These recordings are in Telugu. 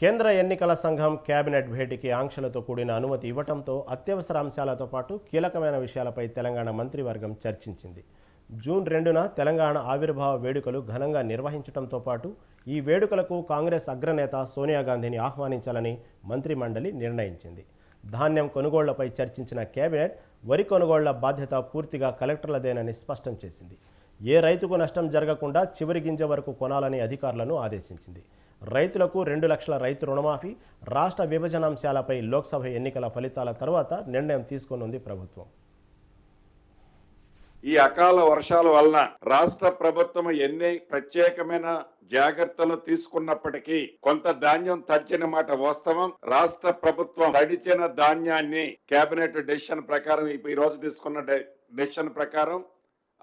కేంద్ర ఎన్నికల సంఘం కేబినెట్ భేటీకి ఆంక్షలతో కూడిన అనుమతి ఇవ్వటంతో అత్యవసర అంశాలతో పాటు కీలకమైన విషయాలపై తెలంగాణ మంత్రివర్గం చర్చించింది. జూన్ రెండున తెలంగాణ ఆవిర్భావ వేడుకలు ఘనంగా నిర్వహించడంతో పాటు ఈ వేడుకలకు కాంగ్రెస్ అగ్రనేత సోనియా గాంధీని ఆహ్వానించాలని మంత్రిమండలి నిర్ణయించింది. ధాన్యం కొనుగోళ్ళపై చర్చించిన కేబినెట్ వరి కొనుగోళ్ళ బాధ్యత పూర్తిగా కలెక్టర్లదేనని స్పష్టం చేసింది. ఏ రైతుకు నష్టం జరగకుండా చివరి గింజ వరకు కొనాలని అధికారులను ఆదేశించింది. రైతులకు రెండు లక్షల రైతు రుణమాఫీ రాష్ట్ర విభజనాంశాలపై లోక్సభ ఎన్నికల ఫలితాల తర్వాత నిర్ణయం తీసుకోనుంది ప్రభుత్వం. ఈ అకాల వర్షాల వలన రాష్ట్ర ప్రభుత్వం ఎన్ని ప్రత్యేకమైన జాగ్రత్తలు తీసుకున్నప్పటికీ కొంత ధాన్యం తడిచిన మాట వాస్తవం. రాష్ట్ర ప్రభుత్వం తడిచిన ధాన్యాన్ని కేబినెట్ డెసిషన్ ప్రకారం ఈ రోజు తీసుకున్న డె- డెసిషన్ ప్రకారం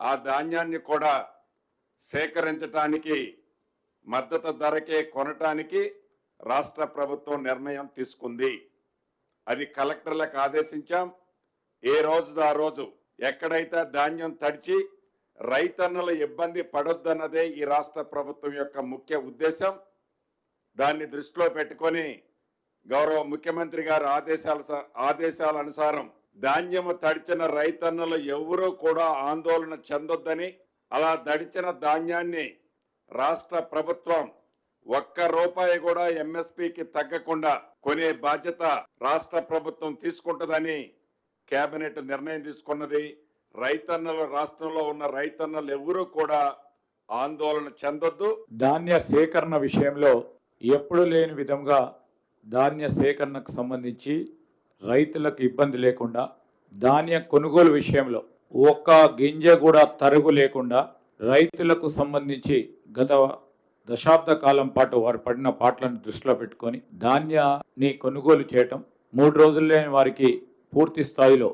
ఆ ధాన్యాన్ని కూడా సేకరించటానికి మద్దతు ధరకే కొనటానికి రాష్ట్ర ప్రభుత్వం నిర్ణయం తీసుకుంది. అది కలెక్టర్లకు ఆదేశించాం. ఏ రోజు ఆ రోజు ఎక్కడైతే ధాన్యం తడిచి రైతన్నుల ఇబ్బంది పడొద్దన్నదే ఈ రాష్ట్ర ప్రభుత్వం యొక్క ముఖ్య ఉద్దేశం. దాన్ని దృష్టిలో పెట్టుకొని గౌరవ ముఖ్యమంత్రి గారి ఆదేశాల స- ఆదేశాల అనుసారం ధాన్యము తడిచిన రైతన్నలు ఎవరూ కూడా ఆందోళన చెందొద్దని అలా తడిచిన ధాన్యాన్ని రాష్ట్ర ప్రభుత్వం ఒక్క రూపాయి కూడా ఎంఎస్పికి తగ్గకుండా కొనే బాధ్యత రాష్ట్ర ప్రభుత్వం తీసుకుంటుందని కేబినెట్ నిర్ణయం తీసుకున్నది. రైతన్నలు రాష్ట్రంలో ఉన్న రైతన్నలు ఎవరూ కూడా ఆందోళన చెందొద్దు. ధాన్య సేకరణ విషయంలో ఎప్పుడు లేని విధంగా ధాన్య సేకరణకు సంబంధించి రైతులకు ఇబ్బంది లేకుండా ధాన్య కొనుగోలు విషయంలో ఒక్క గింజ కూడా తరుగు లేకుండా రైతులకు సంబంధించి గత దశాబ్ద కాలం పాటు వారు పడిన పాటలను దృష్టిలో పెట్టుకొని ధాన్యాన్ని కొనుగోలు చేయటం మూడు రోజుల్లో వారికి పూర్తి స్థాయిలో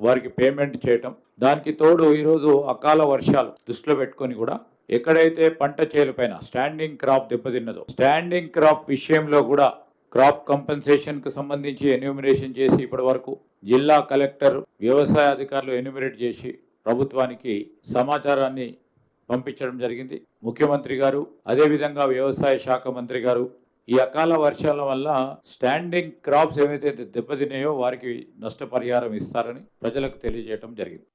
వారికి పేమెంట్ చేయటం దానికి తోడు ఈరోజు అకాల వర్షాలు దృష్టిలో పెట్టుకొని కూడా ఎక్కడైతే పంట చేలుపైన స్టాండింగ్ క్రాప్ దెబ్బతిన్నదో స్టాండింగ్ క్రాప్ విషయంలో కూడా క్రాప్ కంపెన్సేషన్కు సంబంధించి ఎన్యూమినేషన్ చేసి ఇప్పటి వరకు జిల్లా కలెక్టర్ వ్యవసాయ అధికారులు ఎన్యూమినేట్ చేసి ప్రభుత్వానికి సమాచారాన్ని పంపించడం జరిగింది. ముఖ్యమంత్రి గారు అదేవిధంగా వ్యవసాయ శాఖ మంత్రి గారు ఈ అకాల వర్షాల వల్ల స్టాండింగ్ క్రాప్స్ ఏవైతే దెబ్బతిన్నాయో వారికి నష్టపరిహారం ఇస్తారని ప్రజలకు తెలియజేయడం జరిగింది.